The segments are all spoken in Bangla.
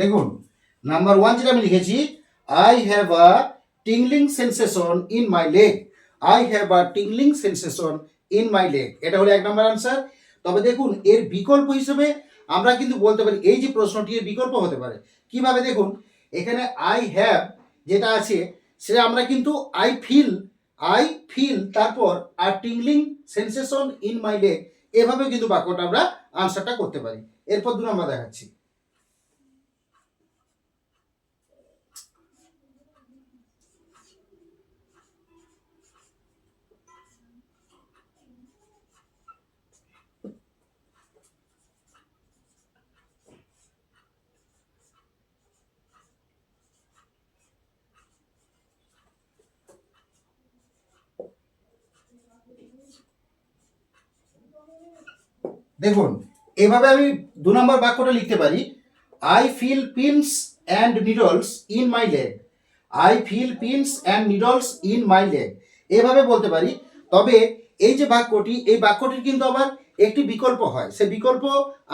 দেখুন নাম্বার ওয়ান যেটা আমি লিখেছি I have a tingling sensation in my leg I have a tingling sensation in my leg এটা হলো এক নম্বর আনসার তবে দেখুন, এর বিকল্প হিসেবে আমরা কিন্তু বলতে পারি, এই যে প্রশ্নটি এর বিকল্প হতে পারে। কীভাবে দেখুন, এখানে আই হ্যাভ যেটা আছে সেটা আমরা কিন্তু আই ফিল আই ফিল তারপর আর tingling sensation in my leg এভাবে কিন্তু বাক্যটা আমরা আনসারটা করতে পারি। এরপর দু নম্বর দেখাচ্ছি। দেখুন, এভাবে আমি দু নম্বর বাক্যটা লিখতে পারি। I feel pins and needles in my leg I feel pins and needles in my leg এভাবে বলতে পারি। তবে এই যে বাক্যটি, এই বাক্যটির কিন্তু আবার একটি বিকল্প হয়। সে বিকল্প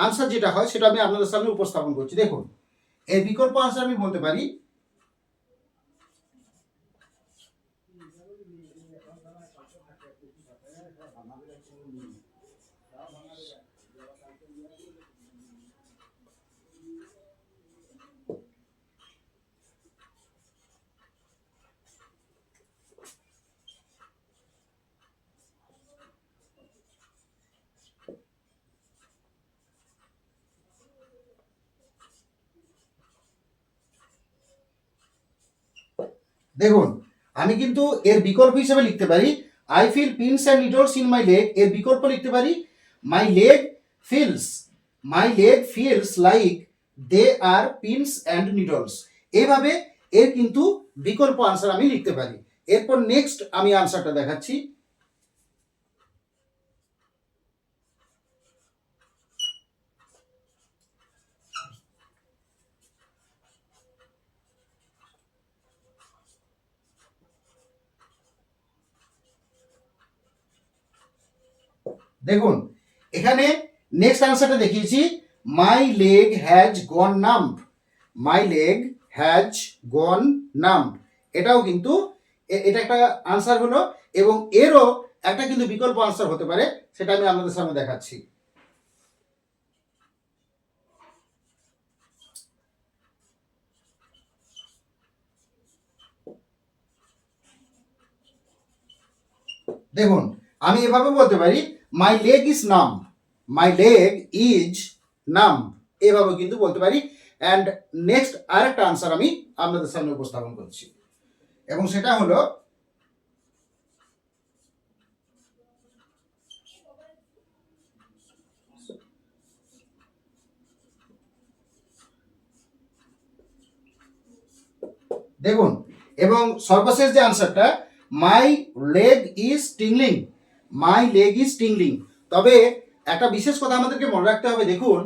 আনসার যেটা হয়, সেটা আমি আপনাদের সামনে উপস্থাপন করছি। দেখুন, এই বিকল্প আনসার আমি বলতে পারি। দেখুন, আমি কিন্তু এর বিকল্প হিসেবে লিখতে পারি I feel pins and needles in my leg এর বিকল্প লিখতে পারি my leg feels my leg feels like they are pins and needles এভাবে এর কিন্তু বিকল্প আনসার আমি লিখতে পারি। এরপর নেক্সট আমি আনসারটা দেখাচ্ছি। দেখুন, এখানে নেক্সট আনসারটা দেখিয়েছি। My leg has gone numb my leg has gone numb এটাও কিন্তু এটা একটা আনসার হলো এবং এরও একটা কিন্তু বিকল্প আনসার হতে পারে, সেটা আমি আপনাদের সামনে দেখাচ্ছি। দেখুন, আমি এভাবে বলতে পারি মাই লেগ ইজ নাম মাই লেগ ইজ নাম এভাবে কিন্তু বলতে পারি। অ্যান্ড নেক্সট আরেকটা আনসার আমি আপনাদের সামনে উপস্থাপন করছি। এবং সেটা হলো, দেখুন, এবং সর্বশেষ যে আনসারটা my leg is tingling my leg is tingling তবে একটা বিশেষ কথা আমাদেরকে মনে রাখতে হবে, দেখুন,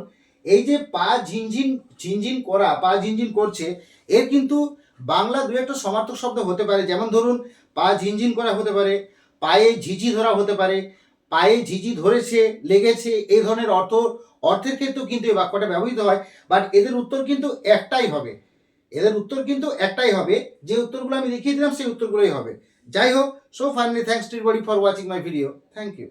এই যে পা ঝিনঝিন ঝিনঝিন করা, পা ঝিনঝিন করছে, এর কিন্তু বাংলা দু একটা সমার্থক শব্দ হতে পারে। যেমন ধরুন, পা ঝিনঝিন করা হতে পারে, পায়ে ঝিঝি ধরা হতে পারে, পায়ে ঝিঝি ধরেছে, লেগেছে, এই ধরনের অর্থ, অর্থের ক্ষেত্রেও কিন্তু এই বাক্যটা ব্যবহৃত হয়। বাট এদের উত্তর কিন্তু একটাই হবে। এদের উত্তর কিন্তু একটাই হবে, যে উত্তরগুলো আমি লিখিয়ে দিলাম, সেই উত্তরগুলোই হবে। যাই হোক so finally thanks to body for watching my video thank you